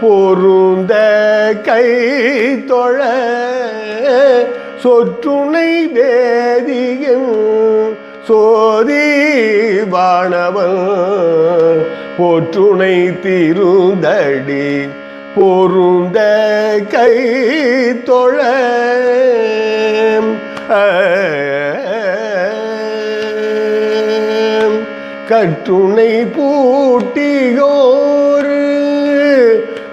பொருந்த கை தொழ சொற்றுணை வேதியும் சோதி வாணவன் போற்றுணை திருந்தடி பொருந்த கை தொழ. கற்றுணை பூட்டியோர்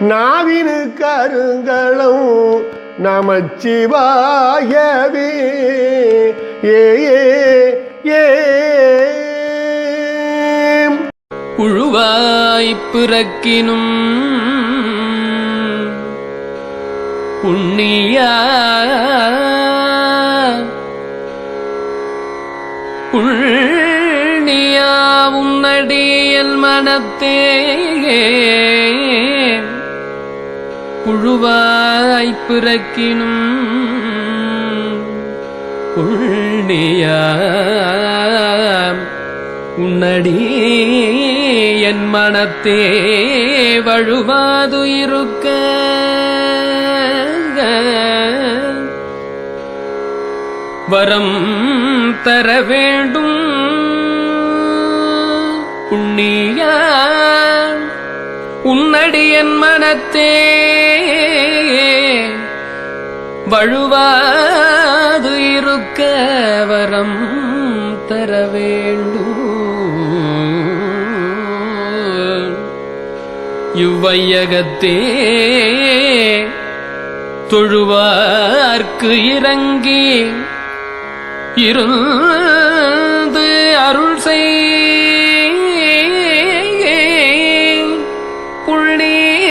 நாவினு கருங்களும் நமச்சிவாயவே. ஏ ஏ ஏ. புழுவாய்ப் பிறக்கினும் புண்ணியா. புண்ணியா உன்னடியல் மனத்தே. புழுவாய்ப் பிறக்கினும் புண்ணியா உன்னடி என் மனத்தே வழுவாது இருக்க வரம் தர வேண்டும். புண்ணியா உன்னடி என் மனத்தே வழுவாது இருக்க வரம் தர வேண்டும். இவ்வையகத்தே தொழுவார்க்கு இறங்கி இருந்து அருள் செய்